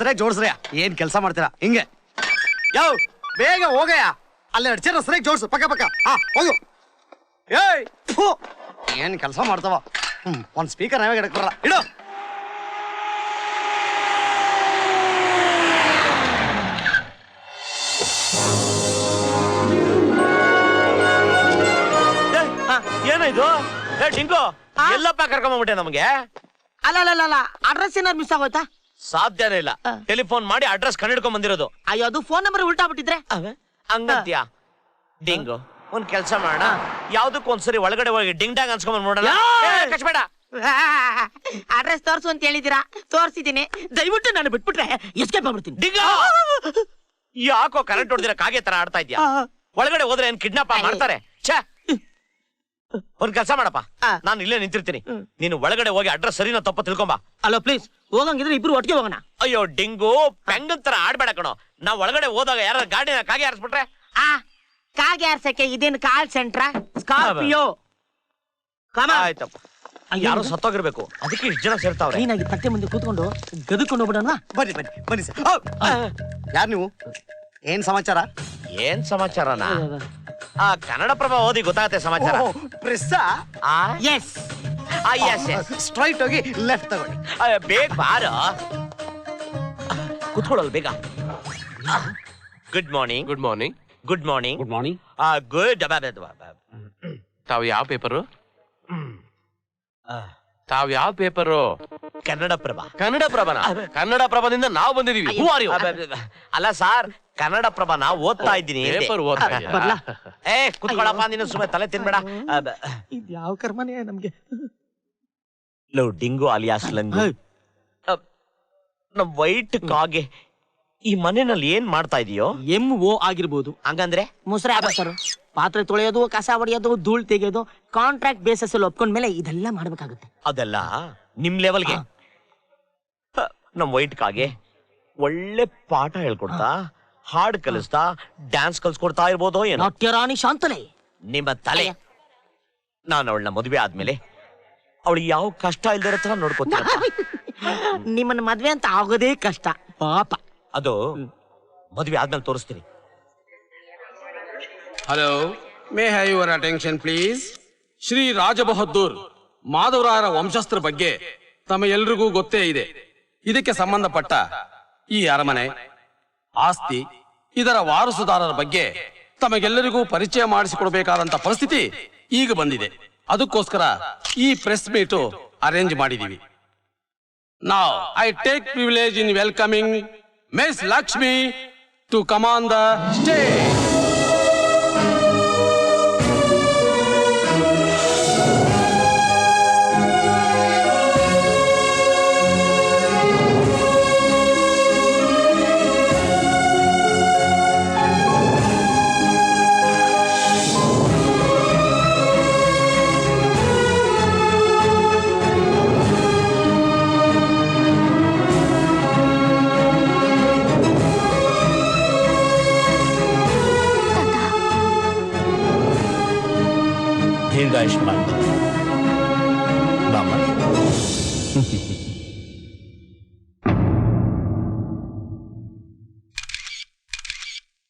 ಸರಿಯಾಗಿ ಜೋಡಿಸ್ರಯ ಏನ್ ಕೆಲಸ ಮಾಡ್ತೀರಾ? ಹಿಂಗೆ. ಯಾವ ಬೇಗ ಹೋಗಯ ಅಲ್ಲಿ ಎರಡು ಚೇರ್ ಸರಿಯಾಗಿ ಜೋಡಿಸು ಪಕ್ಕ ಪಕ್ಕ. ಹಾ ಹೋಗು. ಏಯ್ ಫು, ಏನ್ ಕೆಲಸ ಮಾಡ್ತಾವ? ಹ್ಮ್ ಒಂದ್ ಸ್ಪೀಕರ್ ನಾವೇ ಗಿಡಕ್ಕೆ ಬರಲ್ಲ ಇಡು. ಏನಾಯ್ತು ಏ ಟಿಂಕು ಎಲ್ಲಪ್ಪ ಕರ್ಕೊಂಬಿಟ್ಟೆ ನಮಗೆ? ಅಲ್ಲ ಅಲ್ಲ ಅಲ್ಲ ಅಡ್ರೆಸ್ ಏನಾದ್ರು ಮಿಸ್ ಆಗೋಯ್ತಾ? ಸಾಧ್ಯನೇ ಇಲ್ಲ. ಟೆಲಿಫೋನ್ ಮಾಡಿ ಅಡ್ರೆಸ್ ಕಂಡಿಡ್ಕೊಂಡ್ ಬಂದಿರೋದು. ಅಯ್ಯೋ ಅದು ಫೋನ್ ನಂಬರ್ ಉಲ್ಟಾ ಬಿಟ್ಟಿದ್ರೆ ಹಂಗಂತ್ಯಾ? ಡಿಂಗು. ಒಂದ್ ಕೆಲ್ಸ ಮಾಡೋಣ. ಯಾವ್ದಕ್ಕೂ ಒಂದ್ಸರಿ ಒಳಗಡೆ ಹೋಗಿ ಡಿಂಗ್ ಡಾಂಗ್ ಅನ್ಸ್ಕೊಂಡ್ ನೋಡೋಣ ಕಚ್ಬೇಡ. ಅಡ್ರೆಸ್ ತೋರ್ಸು ಅಂತ ಹೇಳಿದಿರಾ ತೋರ್ಸಿದೀನಿ ದಯವಿಟ್ಟು ನಾನು ಬಿಟ್ಬಿಟ್ರೆ ಎಸ್ಕೇಪ್ ಮಾಡ್ಬಿಡ್ತೀನಿ ಡಿಂಗ! ಯಾಕೋ ಕರೆಂಟ್ ಹೊಡೆದಿರ ಕಾಗೆ ತರ ಆಡ್ತಾ ಇದ್ಯಾ? ಒಳಗಡೆ ಹೋದ್ರೆ ಏನ್ ಕಿಡ್ನಾಪ್ ಮಾಡ್ತಾರೆ? ಛೇ! ಒಂದ್ ಕೆಲಸ ಮಾಡಪ್ಪ. ಆ. ನಾನು ಇಲ್ಲೇ ನಿಂತಿರ್ತೀನಿ. ನೀನು ಒಳಗಡೆ ಹೋಗಿ ಅಡ್ರೆಸ್ ಸರಿನಾ ತಪ್ಪ ತಿಳ್ಕೊಂಬ. ಅಲೋ ಪ್ಲೀಸ್ ಹೋಗಂಗಿದ್ರೆ ಇಬ್ರು ಒಟ್ಟಿಗೆ ಹೋಗೋಣ. ಅಯ್ಯೋ ಡಿಂಗು ಪೆಂಗನ್ ತರ ಆಡ್ಬೇಡ ಕಣೋ. ನಾವ್ ಒಳಗಡೆ ಹೋದಾಗ ಯಾರ ಗಾಡಿನ ಕಾಗೆ ಹಾರಿಸ್ಬಿಟ್ರೆ ಆ ಕಾಗೆ ಆರ್ಸಕ್ಕೆ ಇದೇನು ಕಾಲ್ ಸೆಂಟ್ರ? ಸ್ಕಾರ್ಪಿಯೋ. ಕಮ ಆಯ್ತಪ್ಪ. ಯಾರು ಸತ್ತೋಗಿರ್ಬೇಕು. ಅದಕ್ಕೆ ಇಷ್ಟು ಜನ ಸೇರ್ತಾವ್ರೆ. ನೀನಾಗಿ ತಟ್ಟೆ ಮುಂದೆ ಕೂತ್ಕೊಂಡು ಗದಕೊಂಡು ಹೋಗ್ಬಿಡೋಣ. ಬನ್ನಿ ಬನ್ನಿ ಬನ್ನಿ ಸರ್. ಯಾರು ನೀವು? ಏನ್ ಸಮಾಚಾರ? ಏನ್ ಸಮಾಚಾರನ? ಆ ಕನ್ನಡ ಪ್ರಭ ಓದಿ ಗೊತ್ತಾಗತ್ತೆ ಸಮಾಚಾರ. ಪ್ರೆಸ್ ಆ? ಎಸ್ ಆ, ಯೆಸ್. ಸ್ಟ್ರೈಟ್ ಹೋಗಿ ಲೆಫ್ಟ್ ತಗೊಳ್ಳಿ. ಬೇಗ ಬಾರ. ಕುತ್ಕೊಳ್ಳಲ್ ಬೇಗ. Good morning good morning good morning good morning good ತಾವ್ ಯಾವ ಪೇಪರು? ತಾವ್ ಯಾವ ಪೇಪರು? ಕನ್ನಡ ಪ್ರಭ ಕನ್ನಡ ಪ್ರಭನ ಕನ್ನಡ ಪ್ರಭದಿಂದ ನಾವು ಬಂದಿದೀವಿ ಹೂ ಆರ್ ಯು ಅಲ್ಲ ಸಾರ್ ಕನ್ನಡ ಪ್ರಭ ನಾ ಓದ್ತಾ ಇದ್ದೀನಿ. ಪೇಪರ್ ಓದ್ತಾ ಇದೀಯಾ? ಬರ್ಲಾ? ಏ ಕುತ್ಕೊಳಪ್ಪ ನೀನು ಸುಮ್ಮನೆ ತಲೆ ತಿನ್ಬೇಡ. ಇದು ಯಾವ ಕರ್ಮನೇ ನಮ್ಗೆ? ಲೋ ಡಿಂಗು ಅಲಿಯಾಸ್ ಲಂಗು. ನಮ್ ವೈಟ್ ಕಾಗೆ ಈ ಮನೆಯಲ್ಲಿ ಏನ್ ಮಾಡ್ತಾ ಇದೆಯೋ? ಎಂ ಓ ಆಗಿರ್ಬೋದು. ಹಂಗಂದ್ರೆ? ಮುಸ್ರೆ ಸರ್. ಪಾತ್ರೆ ತೊಳೆಯೋದು ಕಸ ಹೊಡೆಯೋದು ಧೂಳ್ ತೆಗೆಯೋದು ಕಾಂಟ್ರಾಕ್ಟ್ ಬೇಸಸ್ ಅಲ್ಲಿ ಒಪ್ಕೊಂಡ್ಮೇಲೆ ಇದೆಲ್ಲ ಮಾಡ್ಬೇಕಾಗುತ್ತೆ. ಅದೆಲ್ಲ ನಿಮ್ ಲೆವೆಲ್ಗೆ ನಮ್ ವೈಟ್ ಕಾಗೆ ಒಳ್ಳೆ ಪಾಠ ಹೇಳ್ಕೊಡ್ತಾ? ಹಾಡ್ ಕಲಿಸ್ತಾ ಡ್ಯಾನ್ಸ್ ಕಲ್ಸ್ಕೊಡ್ತಾ ಇರ್ಬೋದು ಏನೋ. ನಾಟ್ಯರಾಣಿ ಶಾಂತಲೆ. ನಿಮ್ಮ ತಲೆ. ನಾನು ಅವಳನ್ನ ಮದುವೆ ಆದ್ಮೇಲೆ ಅವಳು ಯಾವ ಕಷ್ಟ ಇಲ್ದಿರೋ ತರ ನೋಡ್ಕೊತೀನಿ ನಿಮ್ಮನ್ನ ಮದ್ವೆ ಅಂತ ಆಗೋದೇ ಕಷ್ಟ. ಪಾಪ. ಅದು ಮದುವೆ ಆದ್ಮೇಲೆ ತೋರಿಸ್ತೀನಿ. Hello may have your attention please Shri Rajabahadur ಮಾಧವರಾಯರ ವಂಶಸ್ತ್ರ ಬಗ್ಗೆ ತಮ್ಮ ಎಲ್ರಿಗೂ ಗೊತ್ತೇ ಇದೆ. ಇದಕ್ಕೆ ಸಂಬಂಧಪಟ್ಟ ಈ ಅರಮನೆ ಆಸ್ತಿ ಇದರ ವಾರಸುದಾರರ ಬಗ್ಗೆ ತಮಗೆಲ್ಲರಿಗೂ ಪರಿಚಯ ಮಾಡಿಸಿಕೊಡಬೇಕಾದಂತ ಪರಿಸ್ಥಿತಿ ಈಗ ಬಂದಿದೆ. ಅದಕ್ಕೋಸ್ಕರ ಈ ಪ್ರೆಸ್ ಮೀಟು ಅರೇಂಜ್ ಮಾಡಿದೀವಿ. ನಾವು I take privilege in welcoming miss Lakshmi to come on the stage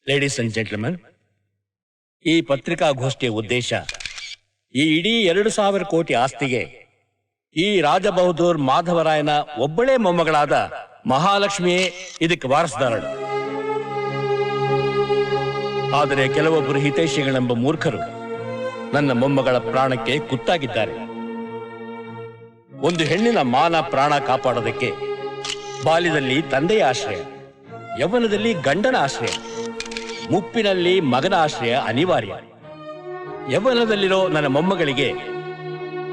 ladies and gentleman ಈ ಪತ್ರಿಕಾಗೋಷ್ಠಿಯ ಉದ್ದೇಶ, ಈ ಇಡೀ ಎರಡು ಸಾವಿರ ಕೋಟಿ ಆಸ್ತಿಗೆ ಈ ರಾಜಬಹದ್ದೂರ್ ಮಾಧವರಾಯನ ಒಬ್ಬಳೇ ಮೊಮ್ಮಗಳಾದ ಮಹಾಲಕ್ಷ್ಮಿಯೇ ಇದಕ್ಕೆ ವಾರಸದಾರಳು. ಆದರೆ ಕೆಲವೊಬ್ಬರು ಹಿತೈಷಿಗಳೆಂಬ ಮೂರ್ಖರು ನನ್ನ ಮೊಮ್ಮಗಳ ಪ್ರಾಣಕ್ಕೆ ಕುತ್ತಾಗಿದ್ದಾರೆ. ಒಂದು ಹೆಣ್ಣಿನ ಮಾನ ಪ್ರಾಣ ಕಾಪಾಡೋದಕ್ಕೆ ಬಾಲ್ಯದಲ್ಲಿ ತಂದೆಯ ಆಶ್ರಯ, ಯೌವನದಲ್ಲಿ ಗಂಡನ ಆಶ್ರಯ. ಮುಪ್ಪಿನಲ್ಲಿ ಮಗನ ಆಶ್ರಯ ಅನಿವಾರ್ಯ. ಯೌವನದಲ್ಲಿರೋ ನನ್ನ ಮೊಮ್ಮಗಳಿಗೆ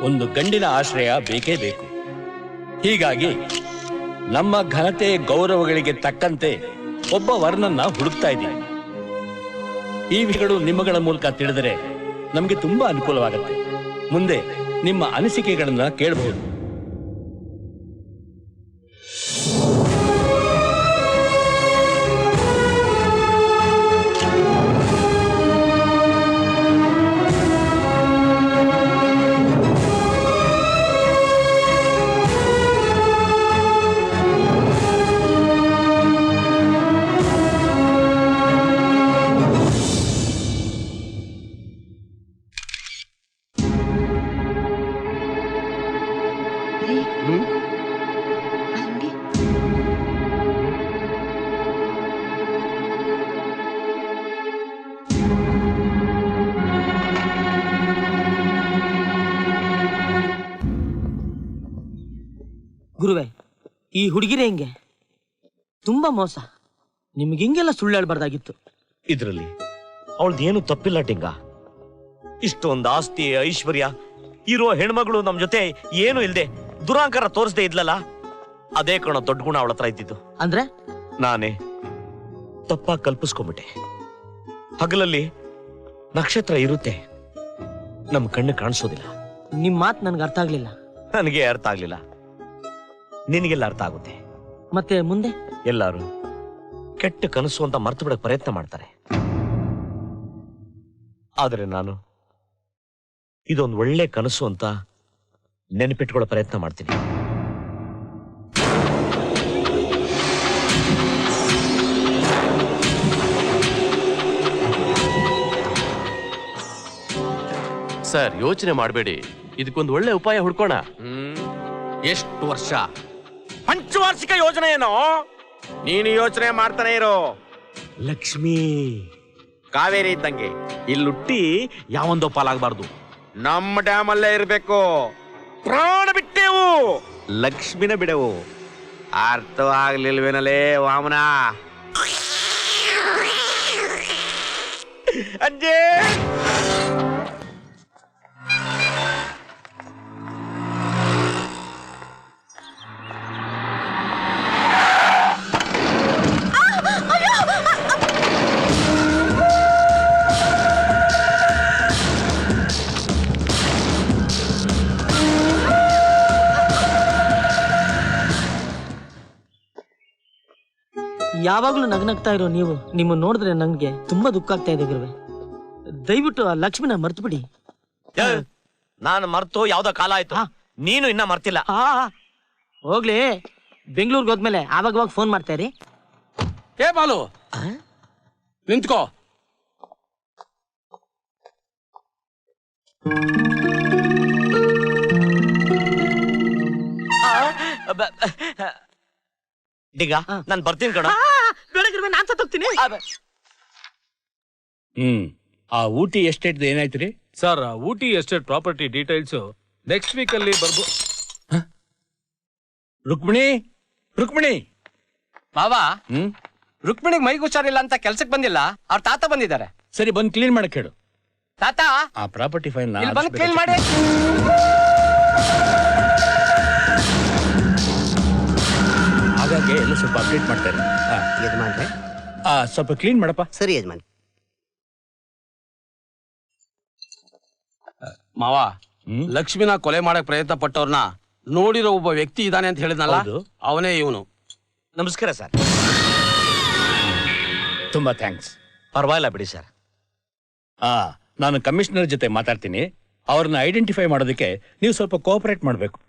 ಒಂದು ಗಂಡಿನ ಆಶ್ರಯ ಬೇಕೇ ಬೇಕು. ಹೀಗಾಗಿ ನಮ್ಮ ಘನತೆ ಗೌರವಗಳಿಗೆ ತಕ್ಕಂತೆ ಒಬ್ಬ ವರ್ಣನ್ನ ಹುಡುಕ್ತಾ ಇದ್ದೀನಿ. ಈ ವಿಷಯಗಳು ನಿಮ್ಮಗಳ ಮೂಲಕ ತಿಳಿದರೆ ನಮಗೆ ತುಂಬಾ ಅನುಕೂಲವಾಗುತ್ತೆ. ಮುಂದೆ ನಿಮ್ಮ ಅನಿಸಿಕೆಗಳನ್ನ ಕೇಳಬಹುದು. ಗುರುವೆ ಈ ಹುಡುಗಿರೇ ಹಿಂಗೆ? ತುಂಬಾ ಮೋಸ. ನಿಮ್ಗೆ ಹಿಂಗೆಲ್ಲ ಸುಳ್ಳು ಹೇಳ್ಬಾರ್ದಾಗಿತ್ತು ಇದ್ರಲ್ಲಿ ಅವಳ್ದೇನು ತಪ್ಪಿಲ್ಲ ಟಿಂಗ. ಇಷ್ಟೊಂದು ಆಸ್ತಿ ಐಶ್ವರ್ಯ ಇರೋ ಹೆಣ್ಮಗಳು ನಮ್ ಜೊತೆ ಏನು ಇಲ್ದೆ ದುರಾಂಕಾರ ತೋರಿಸದೆ ಇದ್ಲಲ್ಲ? ಅದೇ ಕಣ ದೊಡ್ಡ ಗುಣ ಅವಳ ಹತ್ರ ಇದ್ದಿದ್ದು. ಅಂದ್ರೆ? ನಾನೇ ತಪ್ಪಾಗಿ ಕಲ್ಪಿಸ್ಕೊಂಬಿಟ್ಟೆ. ಹಗಲಲ್ಲಿ ನಕ್ಷತ್ರ ಇರುತ್ತೆ. ನಮ್ ಕಣ್ಣು ಕಾಣಿಸೋದಿಲ್ಲ. ನಿಮ್ ಮಾತು ನನ್ಗೆ ಅರ್ಥ ಆಗ್ಲಿಲ್ಲ. ನನಗೆ ಅರ್ಥ ಆಗ್ಲಿಲ್ಲ. ನಿನಗೆಲ್ಲ ಅರ್ಥ ಆಗುತ್ತೆ. ಮತ್ತೆ ಮುಂದೆ? ಎಲ್ಲಾರು ಕೆಟ್ಟ ಕನಸು ಅಂತ ಮರ್ತು ಬಿಡಕ್ ಪ್ರಯತ್ನ ಮಾಡ್ತಾರೆ. ಆದರೆ ನಾನು ಇದೊಂದು ಒಳ್ಳೆ ಕನಸು ಅಂತ ನೆನಪಿಟ್ಕೊಳ್ಳೋ ಪ್ರಯತ್ನ ಮಾಡ್ತೀನಿ. ಸರ್ ಯೋಚನೆ ಮಾಡಬೇಡಿ. ಇದಕ್ಕೊಂದು ಒಳ್ಳೆ ಉಪಾಯ ಹುಡ್ಕೋಣ. ಎಷ್ಟು ವರ್ಷ? ಪಂಚವಾರ್ಷಿಕ ಯೋಜನೆ ಏನೋ? ನೀನು ಯೋಚನೆ ಮಾಡ್ತಾನೆ ಇರೋ. ಲಕ್ಷ್ಮಿ. ಕಾವೇರಿ ಇದ್ದಂಗೆ. ಇಲ್ಲುಟ್ಟಿ ಯಾವೊಂದೋ ಪಾಲಾಗಬಾರ್ದು. ನಮ್ಮ ಡ್ಯಾಮ್ ಅಲ್ಲೇ ಇರಬೇಕು. ಪ್ರಾಣ ಬಿಟ್ಟೆವು. ಲಕ್ಷ್ಮಿನ ಬಿಡೆವು. ಅರ್ಥವಾಗ್ಲಿಲ್ವೇನಲೇ ವಾಮನ? ಅಜ್ಜೇ ಯಾವಾಗ್ಲೂ ನಗ್ನಗ್ತಾ ಇರೋ ನೀವು ನಿಮ್ಮ ನೋಡಿದ್ರೆ ನಂಗೆ ತುಂಬಾ ದುಃಖ ಆಗ್ತಾ ಇದೆ ಗುರುವೆ. ದಯವಿಟ್ಟು ಆ ಲಕ್ಷ್ಮಿನ ಮರ್ತು ಬಿಡಿ ನಾನು ಮರ್ತು ಯಾವ್ದೋ ಕಾಲ ಆಯ್ತು. ಹಾ. ನೀನು ಇನ್ನ ಮರ್ತಿಲ್ಲ. ಆ ಹೋಗ್ಲಿ. ಬೆಂಗಳೂರಿಗೆ ಹೋದ್ಮೇಲೆ ಆವಾಗವಾಗ ಫೋನ್ ಮಾಡ್ತಾ ಇರಿ. ಏ ಬಾಲು. ನಿಂತ್ಕೋ. ಡಿಗ ಹಾ. ನಾನು ಬರ್ತೀನಿ ಕಣ. ಬೆಳಗ್ಗೆ ನಾನ್ ಸತ್ತೋಗ್ತೀನಿ ಹ್ಮ್ ಆ ಊಟಿ ಎಸ್ಟೇಟ್ ಏನಾಯ್ತು ರೀ sir Ooty estate property details next week ಅಲ್ಲಿ ಬರ್ಬೋ ರುಕ್ಮಿಣಿ? ರುಕ್ಮಿಣಿ? ಮಾವ ಹ್ಮ್? ರುಕ್ಮಿಣಿಗ್ ಮೈಗೆ ಹುಷಾರಿಲ್ಲ ಅಂತ ಕೆಲ್ಸಕ್ ಬಂದಿಲ್ಲ? ಅವ್ರ ತಾತ ಬಂದಿದ್ದಾರೆ. ಸರಿ ಬಂದ್ ಕ್ಲೀನ್ ಮಾಡಕ್ ಹೇಳು. ತಾತ? ಆ ಪ್ರಾಪರ್ಟಿ ಫೈಲ್ ಬಂದು ಕ್ಲೀನ್ ಮಾಡಿ. ಹಾಗಾಗಿ ಎಲ್ಲ ಸ್ವಲ್ಪ ಅಪ್ಡೇಟ್ ಮಾಡ್ತಾರೆ ಆ, ಯಜಮಾನ್ರೆ? ಆ, ಸ್ವಲ್ಪ ಕ್ಲೀನ್ ಮಾಡಪ್ಪ. ಸರಿ ಯಜಮಾನ್. ಮಾವ ಲಕ್ಷ್ಮಿನ ಕೊಲೆ ಮಾಡಕ್ ಪ್ರಯತ್ನ ಪಟ್ಟವ್ರನ್ನ ನೋಡಿರೋ ಒಬ್ಬ ವ್ಯಕ್ತಿ ಇದಾನೆ ಅಂತ ಹೇಳಿದ್ನಲ್ಲ? ಹೌದು. ಅವನೇ ಇವನು. ನಮಸ್ಕಾರ ಸರ್. ತುಂಬಾ ಥ್ಯಾಂಕ್ಸ್ ಪರವಾಗಿಲ್ಲ ಬಿಡಿ ಸರ್. ಆ ನಾನು ಕಮಿಷನರ್ ಜೊತೆ ಮಾತಾಡ್ತೀನಿ. ಅವ್ರನ್ನ ಐಡೆಂಟಿಫೈ ಮಾಡೋದಕ್ಕೆ ನೀವು ಸ್ವಲ್ಪ ಕೋಆಪರೇಟ್ ಮಾಡಬೇಕು.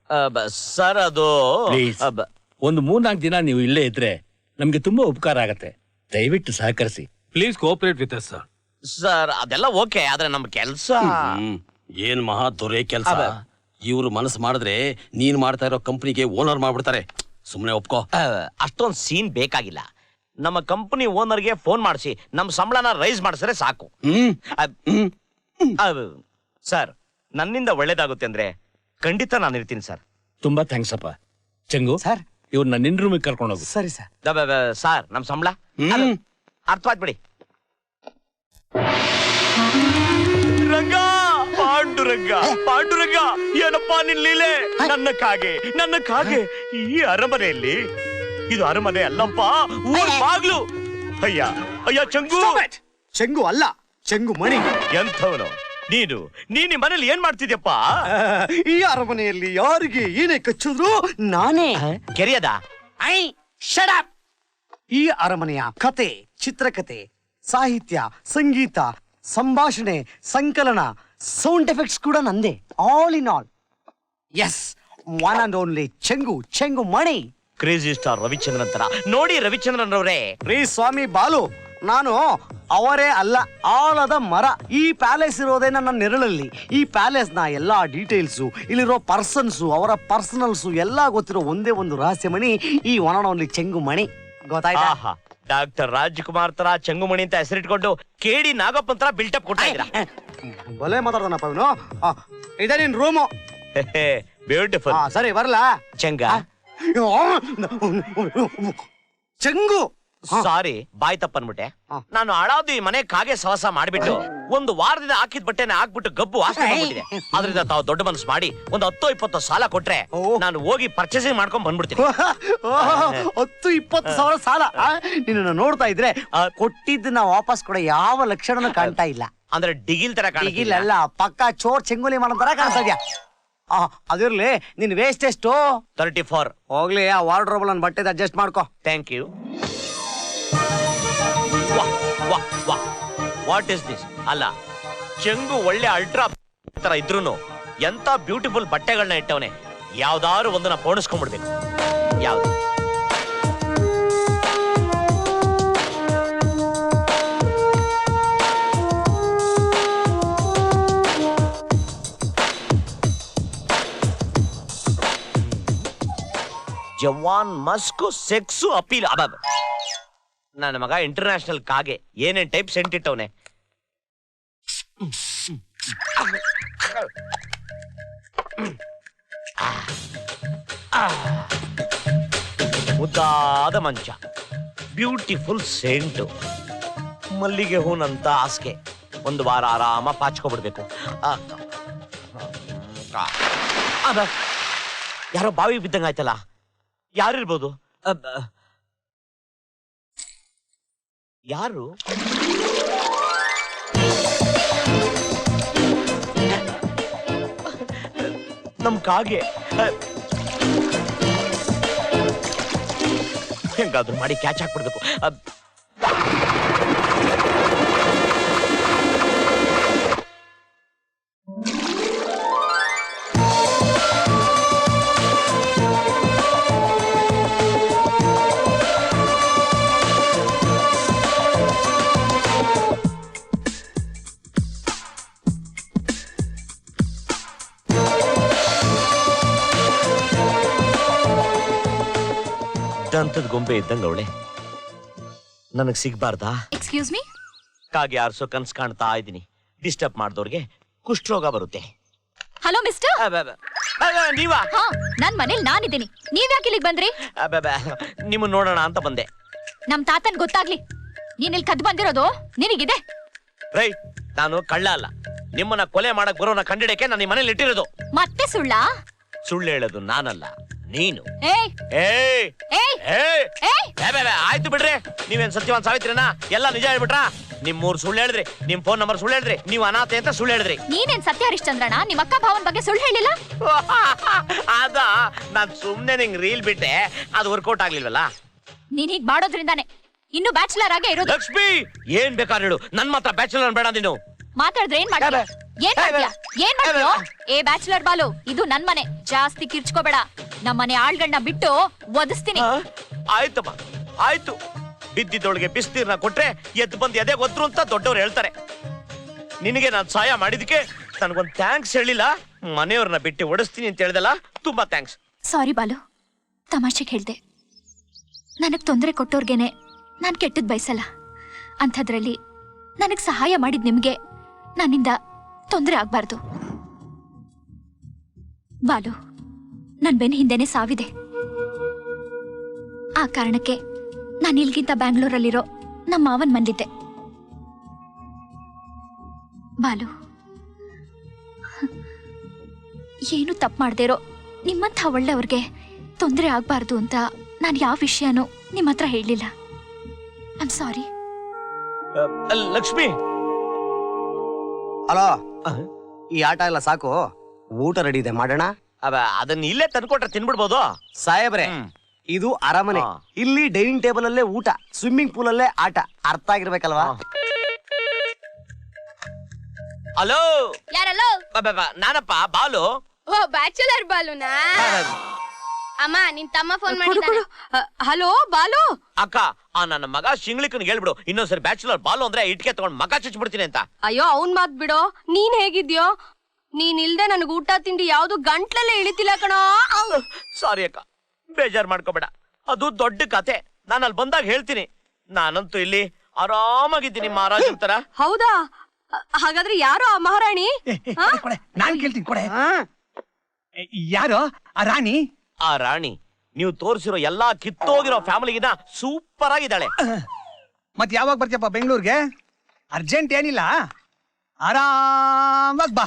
ಸರ್ ಅದು Please. ಅ, ಬ- ಒಂದು ಮೂರ್ನಾಲ್ಕು ದಿನ ನೀವು ಇಲ್ಲೇ ಇದ್ರೆ ನಮ್ಗೆ ತುಂಬಾ ಉಪಕಾರ ಆಗತ್ತೆ. ದಯವಿಟ್ಟು ಸಹಕರಿಸಿ. Please cooperate with sir sir ಅದೆಲ್ಲ ಓಕೆ ಆದ್ರೆ ನಮ್ ಕೆಲ್ಸ ಹ್ಮ್ ಏನ್ ಮಹಾ ದೊರೆ ಕೆಲ್ಸ. ಇವ್ರು ಮನಸ್ಸು ಮಾಡಿದ್ರೆ ನೀನ್ ಮಾಡ್ತಾ ಇರೋ ಕಂಪ್ನಿಗೆ ಓನರ್ ಮಾಡ್ಬಿಡ್ತಾರೆ. ಸುಮ್ನೆ ಒಪ್ಕೋ. ಅಷ್ಟೊಂದು ಸೀನ್ ಬೇಕಾಗಿಲ್ಲ. ನಮ್ಮ ಕಂಪನಿ ಓನರ್ಗೆ ಫೋನ್ ಮಾಡಿಸಿ ನಮ್ಮ ಸಂಬಳನ ರೈಸ್ ಮಾಡಿಸ್ರೆ ಸಾಕು. ಸರ್ ನನ್ನಿಂದ ಒಳ್ಳೇದಾಗುತ್ತೆ ಅಂದ್ರೆ ಖಂಡಿತ ನಾನು ಇರ್ತೀನಿ ಸರ್. ತುಂಬಾ ಥ್ಯಾಂಕ್ಸ್ ಅಪ್ಪ. ಚಂಗು. ಸರ್ ಇವ್ರನ್ನ ನಿನ್ ರೂಮಿಗೆ ಕರ್ಕೊಂಡು ಹೋಗು. ಸರಿ ಸರ್. ಸರ್ ನಮ್ ಸಂಬಳ. ಹ್ಮ್. ಅರ್ಥವಾಯ್ತು ಬಿಡಿ ರಂಗ ಪಾಂಡುರಂಗ ಪಾಂಡುರಂಗ ಏನಪ್ಪ ನಿನ್ ಲೀಲೆ? ನನ್ನ ಕಾಗೆ ನನ್ನ ಕಾಗೆ. ಈ ಅರಮನೆಯಲ್ಲಿ ಇದು ಅರಮನೆ ಅಲ್ಲಪ್ಪ ಊರ್ ಬಾಗ್ಲು. ಅಯ್ಯ ಅಯ್ಯ ಚಂಗು. ಚೆಂಗು ಅಲ್ಲ ಚೆಂಗು ಮಣಿ ಎಂಥವನು? ನೀನು ನೀನು ಮನೇಲಿ ಏನ್ ಮಾಡ್ತಿದ್ಯಪ್ಪ? ಈ ಅರಮನೆಯಲ್ಲಿ ಯಾರಿಗೆ ಏನೇ ಕಚ್ಚಿದ್ರು ನಾನೇ. ಕೆರೆಯದ? ಐ ಶಡಪ್ ಈ ಅರಮನೆಯ ಕತೆ ಚಿತ್ರಕತೆ ಸಾಹಿತ್ಯ ಸಂಗೀತ ಸಂಭಾಷಣೆ ಸಂಕಲನ ಸೌಂಡ್ ಎಫೆಕ್ಟ್ಸ್ ಕೂಡ ನಂದೇ. All in all is one and only Chengu Chengu Mani crazy star Ravichandran ತರ ನೋಡಿ ರವಿಚಂದ್ರನ್ ಅವರೇ ರೀ ಸ್ವಾಮಿ ಬಾಲು. ನಾನು ಅವರೇ ಅಲ್ಲ ಆಲದ ಮರ ಈ ಪ್ಯಾಲೇಸ್ ಇರೋದೇ ನನ್ನ ನೆರಳಲ್ಲಿ ಈ ಪ್ಯಾಲೇಸ್ನ ಎಲ್ಲಾ ಡೀಟೇಲ್ಸು ಇಲ್ಲಿರೋ ಪರ್ಸನ್ಸು ಅವರ ಪರ್ಸನಲ್ಸು ಎಲ್ಲ ಗೊತ್ತಿರೋ ಒಂದೇ ಒಂದು ರಹಸ್ಯ ಮಣಿ ಈ ಒನ್ ಅಂಡ್ ಚೆಂಗು ಮಣಿ ಗೊತ್ತಾಯ್ತಾ ಆಹಾ ಡಾಕ್ಟರ್ ರಾಜ್ಕುಮಾರ್ ತರ ಚಂಗುಮಣಿ ಅಂತ ಹೆಸರಿಟ್ಕೊಂಡು ಕೇಡಿ ನಾಗಪ್ಪ ತರ ಬಿಲ್ಟಪ್ ಕೊಡ್ತಾ ಇದ್ದೀರಾ ಬಲೆ ಅವನು ಇವನು ಆ, ಇದೆ ನಿನ್ ರೂಮು ಬ್ಯೂಟಿಫುಲ್ ಸರಿ ಬರಲಾ ಚೆಂಗ ಚೆಂಗು ಸಾರಿ ಬಾಯ್ ತಪ್ಪನ್ಬಿಟ್ಟೆ. ನಾನು ಅಳಾದು ಈ ಮನೆ ಕಾಗೆ ಸವಸ ಮಾಡ್ಬಿಟ್ಟು ಒಂದು ವಾರದಿಂದ ಹಾಕಿದ ಬಟ್ಟೆನ ಹಾಕ್ಬಿಟ್ಟು ಗಬ್ಬು ವಾಸನೆ ಬಂದ್ಬಿಟ್ಟಿದೆ. ಅದರಿಂದ ತಾವು ದೊಡ್ಡ ಮನಸ್ಸು ಮಾಡಿ ಒಂದು ಹತ್ತು ಇಪ್ಪತ್ತು ಸಾಲ ಕೊಟ್ರೆ. ನಾನು ಹೋಗಿ ಪರ್ಚೇಸಿಂಗ್ ಮಾಡ್ಕೊಂಡ್ ಬಂದ್ಬಿಡ್ತೀನಿ. ಹತ್ತು ಇಪ್ಪತ್ತು ಸಾವಿರ ಸಾಲ. ನಿನ್ನ ನೋಡ್ತಾ ಇದ್ರೆ ಕೊಟ್ಟಿದ್ದನ್ನ ವಾಪಸ್ ಕೊಡ ಯಾವ ಲಕ್ಷಣನೂ ಕಾಣ್ತಾ ಇಲ್ಲ. ಅಂದ್ರೆ ಡಿಗಿಲ್ ತರ ಕಾಣಿಲ್ಲ ಅಲ್ಲ ಪಕ್ಕ ಚೋರ್ ಚೆಂಗುಲಿ ಮಾಡೋ ತರ ಕಾಣ್ತಾ ಇದ್ಯಾ? ಅದಿರ್ಲಿ ನಿನ್ ವೇಸ್ಟ್ ಎಷ್ಟು? ತರ್ಟಿ ಫೋರ್ ಹೋಗ್ಲಿ ಆ ವಾರ್ಡ್ರೋಬ್ ನನ್ನ ಬಟ್ಟೆದ ಅಡ್ಜಸ್ಟ್ ಮಾಡ್ಕೋ. Thank you what is this ಅಲ್ಲ ಚೆಂಗು ಒಳ್ಳೆ ಅಲ್ಟ್ರಾ ತರ ಇದ್ರು ಎಂತ ಬ್ಯೂಟಿಫುಲ್ ಬಟ್ಟೆಗಳನ್ನ ಇಟ್ಟವನೆ. ಯಾವ್ದಾದ್ರು ಒಂದನ್ನ ಪೋಣಿಸ್ಕೊಂಡ್ಬಿಡ್ಬೇಕು. ಯಾವ್ದು? ಜವಾನ್ ಮಸ್ಕು ಸೆಕ್ಸು ಅಪೀಲ್. ಅಬ ನನ್ನ ಮಗ ಇಂಟರ್ನ್ಯಾಷನಲ್ ಕಾಗೆ ಏನೇನ್ ಟೈಪ್ ಸೆಂಟ್ ಇಟ್ಟವನೆ ಮುದ್ದಾದ ಮಂಚ ಬ್ಯೂಟಿಫುಲ್ ಸೆಂಟು ಮಲ್ಲಿಗೆ ಹೂನಂತ ಆಸ್ಕೆ ಒಂದು ವಾರ ಆರಾಮ ಪಾಚ್ಕೊಬಿಡ್ಬೇಕು ಯಾರೋ ಬಾವಿ ಬಿದ್ದಂಗಾಯ್ತಲ್ಲ ಯಾರಿರ್ಬೋದು. ಯಾರು? ನಮ್ ಕಾಗೆ. ಹೆಂಗಾದ್ರು ಮಾಡಿ ಕ್ಯಾಚ್ ಹಾಕ್ಬಿಡ್ಬೇಕು. ಅಬ್- ಗೊಂಬೆ ಇದ್ದಂಗ ಅವಳೆ. ನನಗ್ ಸಿಗ್ಬಾರ್ದಾ? ಎಕ್ಸ್ಕ್ಯೂಸ್ ಮೀ ಕಾಗೆ ಆರ್ಸೋ ಕನ್ಸ್ ಕಾಣ್ತಾ ಇದ್ದೀನಿ. ಡಿಸ್ಟರ್ಬ್ ಮಾಡಿದವ್ರಿಗೆ ಕುಷ್ಠರೋಗ ಬರುತ್ತೆ. ಹಲೋ ಮಿಸ್ಟರ್ ನೀವಾ? ಹಾ ನನ್ ಮನೇಲಿ ನಾನಿದ್ದೀನಿ. ನೀವ್ ಯಾಕೆ ಇಲ್ಲಿಗೆ ಬಂದ್ರಿ? ನಿಮ್ಮ ನೋಡೋಣ ಅಂತ ಬಂದೆ. ನಮ್ ತಾತನ್ ಗೊತ್ತಾಗ್ಲಿ. ನೀನ್ ಇಲ್ಲಿ ಕದ್ ಬಂದಿರೋದು? ನಿನಗಿದೆ? ರೈಟ್ ನಾನು ಕಳ್ಳ ಅಲ್ಲ. ನಿಮ್ಮನ್ನ ಕೊಲೆ ಮಾಡಕ್ ಬರೋನ ಕಂಡಿಡಕ್ಕೆ ನಾನು ಈ ಮನೇಲಿ ಇಟ್ಟಿರೋದು. ಮತ್ತೆ ಸುಳ್ಳ? ಸುಳ್ಳು ಹೇಳೋದು ನಾನಲ್ಲ. ನೀನು. ಏಯ್. ಏಯ್. ಏಯ್. ಏಯ್. ಏಯ್. ಏ ಬೇ, ಬೇ, ಆಯ್ತು ಬಿಡ್ರಿ. ನೀವೇನ್ ಸತ್ಯವಾನ್ ಸಾವಿತ್ರಿನ? ಎಲ್ಲ ನಿಜ ಹೇಳ್ಬಿಟ್ರಾ? ನಿಮ್ ಮೂರ್ ಸುಳ್ಳು ಹೇಳಿದ್ರಿ. ನಿಮ್ ಫೋನ್ ನಂಬರ್ ಸುಳ್ಳು ಹೇಳಿದ್ರಿ. ನೀವು ಅನಾಥೆ ಅಂತ ಸುಳ್ಳು ಹೇಳಿದ್ರಿ. ನೀನೇನ್ ಸತ್ಯ ಹರಿಶ್ಚಂದ್ರಣ್ಣ ನಿಮ್ ಅಕ್ಕ ಭಾವನ್ ಬಗ್ಗೆ ಸುಳ್ಳು ಹೇಳಿಲ್ಲ? ಅದ ನಾನ್ ಸುಮ್ನೆ ನಿಂಗ್ ರೀಲ್ ಬಿಟ್ಟೆ. ಅದು ವರ್ಕೌಟ್ ಆಗ್ಲಿಲ್ವಲ್ಲ? ನೀನ್ ಹೀಗ್ ಮಾಡೋದ್ರಿಂದಾನೆ. ಇನ್ನು ಬ್ಯಾಚುಲರ್ ಆಗೇ ಇರೋದು. ಲಕ್ಷ್ಮಿ! ಏನ್ ಬೇಕಾದ್ರೆ ಹೇಳು. ನನ್ ಮಾತ್ರ ಬ್ಯಾಚುಲರ್ ಬೇಡ ನೀನು. ಮಾತಾಡಿದ್ರೆ ಏನ್ ಮಾಡ್ತೀಯ? ಏನ್ ಮಾಡ್ತೀಯ? ಏನ್ ಮಾಡ್ತೀಯೋ? ಏ ಬ್ಯಾಚುಲರ್ ಬಾಲು ಇದು ನನ್ ಮನೆ. ಜಾಸ್ತಿ ಕಿರ್ಚ್ಕೋಬೇಡ. ನಮ್ಮನೆ ಆಳ್ಗಣ್ಣ ಬಿಟ್ಟು ಒದಿಸ್ತೀನಿ. ಆ? ಆಯ್ತಮ್ಮ ಆಯ್ತು. ಬಿದ್ದಿದ್ದೊಳಗೆ ಬಿಸ್ತೀರ್ನ ಕೊಟ್ರೆ ಎದ್ದು ಬಂದು ಎದೆ ಒದ್ರು ಅಂತ ದೊಡ್ಡವ್ರು ಹೇಳ್ತಾರೆ. ನಿನಗೆ ನಾನು ಸಹಾಯ ಮಾಡಿದಕ್ಕೆ ನನಗೊಂದು ಥ್ಯಾಂಕ್ಸ್ ಹೇಳಿಲ್ಲ. ಮನೆಯವ್ರನ್ನ ಬಿಟ್ಟು ಓಡಿಸ್ತೀನಿ ಅಂತ ಹೇಳ್ದಲ್ಲ ತುಂಬಾ ಥ್ಯಾಂಕ್ಸ್ ಸಾರಿ ಬಾಲು. ತಮಾಷೆಗೆ ಹೇಳ್ದೆ. ನನಗ್ ತೊಂದರೆ ಕೊಟ್ಟೋರ್ಗೇನೆ ನಾನು ಕೆಟ್ಟದ್ ಬಯಸಲ್ಲ. ಅಂಥದ್ರಲ್ಲಿ ನನಗ್ ಸಹಾಯ ಮಾಡಿದ್ ನಿಮ್ಗೆ ನನ್ನಿಂದ ತೊಂದರೆ ಆಗ್ಬಾರ್ದು. ಬಾಲು ನನ್ ಬೆನ್ನ ಹಿಂದೆನೆ ಸಾವಿದೆ. ಆ ಕಾರಣಕ್ಕೆ ನಾನು ಇಲ್ಗಿಂತ ಬ್ಯಾಂಗ್ಳೂರಲ್ಲಿರೋ ನಮ್ಮ ಮಾವನ್ ಮಂದಿದ್ದೆ ಬಾಲು ಏನು ತಪ್ಪು ಮಾಡ್ದೇ ಇರೋ ನಿಮ್ಮಂಥ ಒಳ್ಳೆಯವ್ರಿಗೆ ತೊಂದರೆ ಆಗಬಾರ್ದು ಅಂತ ನಾನು ಯಾವ ವಿಷಯನೂ ನಿಮ್ಮ ಹತ್ರ ಹೇಳಲಿಲ್ಲ. I'm sorry Lakshmi! ಅಲೋ ಈ ಆಟ ಎಲ್ಲ ಸಾಕು? ಊಟ ರೆಡಿ ಇದೆ ಮಾಡೋಣ? ಅವ ಅದನ್ನ ಇಲ್ಲೇ ತಂದ್ಕೊಟ್ರೆ ತಿನ್ಬಿಡ್ಬೋದು? ಸಾಹೇಬ್ರೆ ಹ್ಮ್. ಇದು ಅರಮನೆ. ಹಾ. ಇಲ್ಲಿ ಡೈನಿಂಗ್ ಟೇಬಲ್ ಅಲ್ಲೇ ಊಟ ಸ್ವಿಮ್ಮಿಂಗ್ ಪೂಲ್ ಅಲ್ಲೇ ಆಟ. ಅರ್ಥ ಆಗಿರ್ಬೇಕಲ್ವಾ? ಹಲೋ? ಯಾರಲ್ಲೋ? ನಾನಪ್ಪ ಬಾಲು. ಓ ಬ್ಯಾಚುಲರ್ ಬಾಲುನಾ? ಅಮ್ಮ ನಿನ್ ತಮ್ಮ ಫೋನ್ ಮಾಡಿದ್ದಾನೆ ಹಲೋ ಬಾಲು? ಅಕ್ಕ ಆ ನನ್ನ ಮಗ ಶಿಂಗ್ಳಿಕನ್ ಹೇಳ್ಬಿಡು. ಇನ್ನೊಂದ್ಸರಿ ಬ್ಯಾಚುಲರ್ ಬಾಲು ಅಂದ್ರೆ ಇಟ್ಕೆ ತಗೊಂಡ್ ಮಗ ಚುಚ್ಬಿಡ್ತೀನಿ ಅಂತ. ಅಯ್ಯೋ ಅವ್ನ್ ಮಾತ್ ಬಿಡೋ. ನೀನ್ ಹೇಗಿದ್ಯೋ? ನೀನ್ ನನಗೆ ನನಗ್ ಊಟ ತಿಂಡಿ ಯಾವ್ದು ಗಂಟ್ಲಲ್ಲೇ ಇಳಿತಿಲ್ಲ ಕಣೋ. ಸಾರಿ ಅಕ್ಕ. ಬೇಜಾರ್ ಮಾಡ್ಕೋಬೇಡ. ಅದು ದೊಡ್ಡ ಕತೆ. ನಾನು ಅಲ್ಲಿ ಬಂದಾಗ ಹೇಳ್ತೀನಿ. ನಾನಂತೂ ಇಲ್ಲಿ ಆರಾಮಾಗಿದ್ದೀನಿ ಮಹಾರಾಜ್ ತರ ಹೌದಾ? ಹಾಗಾದ್ರೆ ಯಾರು ಆ ಮಹಾರಾಣಿ? ನಾನ್ ಕೇಳ್ತೀನಿ ಕೊಡೆ. ಯಾರು? ಆ ರಾಣಿ? ಆ ರಾಣಿ ನೀವು ತೋರಿಸಿರೋ ಎಲ್ಲಾ ಕಿತ್ತೋಗಿರೋ ಫ್ಯಾಮಿಲಿಗಿನ ಸೂಪರ್ ಆಗಿದ್ದಾಳೆ ಮತ್ ಯಾವಾಗ ಬರ್ತೀಯಪ್ಪ ಬೆಂಗಳೂರಿಗೆ? ಅರ್ಜೆಂಟ್ ಏನಿಲ್ಲ. ಆರಾಮಾಗ್ ಬಾ.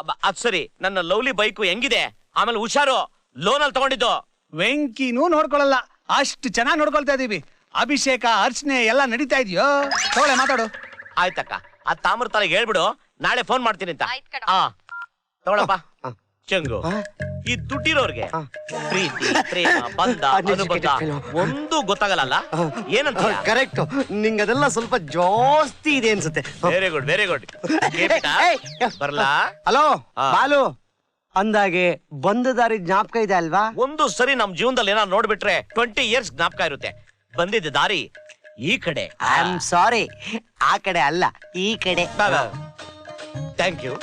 ಅದ್ ಸರಿ. ನನ್ನ ಲವ್ಲಿ ಬೈಕು ಹೆಂಗಿದೆ? ಆಮೇಲೆ ಹುಷಾರು. ಲೋನ್ ಅಲ್ಲಿ ತಗೊಂಡಿದ್ದು. ವೆಂಕಿನೂ ನೋಡ್ಕೊಳಲ್ಲ ಅಷ್ಟು ಚೆನ್ನಾಗಿ ನೋಡ್ಕೊಳ್ತಾ ಇದೀವಿ. ಅಭಿಷೇಕ ಅರ್ಚನೆ ಎಲ್ಲ ನಡೀತಾ ಇದೆಯೋ? ತಗೊಳ್ಳೆ ಮಾತಾಡು. ಆಯ್ತಕ್ಕ. ಆ ತಾಮ್ರ ತಲೆಗೆ ಹೇಳ್ಬಿಡು. ನಾಳೆ ಫೋನ್ ಮಾಡ್ತೀನಿ ಅಂತ. ಆಯ್ತ್ ಕಣ. ಹಾ ತಗೊಳಪ್ಪ. ಚಂಗು. ಈ ದುಡ್ಡಿರೋರ್ಗೆ ಪ್ರೀತಿ ಪ್ರೇಮ ಬಂಧ ಅನುಬಂಧ ಒಂದು ಗೊತ್ತಾಗಲ್ಲ. ಏನಂತ ಕರೆಕ್ಟ್ ನಿಂಗೆ ಅದೆಲ್ಲ ಸ್ವಲ್ಪ ಜಾಸ್ತಿ ಇದೆ ಅನ್ಸುತ್ತೆ. ವೆರಿ ಗುಡ್ ವೆರಿ ಗುಡ್ ಬರ್ಲಾ? ಹಲೋ. ಬಾಲು. ಅಂದಾಗೆ ಬಂದ ದಾರಿ ಜ್ಞಾಪಕ ಇದೆ ಅಲ್ವಾ? ಒಂದು ಸರಿ ನಮ್ ಜೀವನದಲ್ಲಿ ಏನಾದ್ರು ನೋಡ್ಬಿಟ್ರೆ ಟ್ವೆಂಟಿ ಇಯರ್ಸ್ ಜ್ಞಾಪಕ ಇರುತ್ತೆ. ಬಂದಿದ್ದ ದಾರಿ ಈ ಕಡೆ. ಐ ಆಮ್ ಸಾರಿ ಆ ಕಡೆ ಅಲ್ಲ ಈ ಕಡೆ. Thank you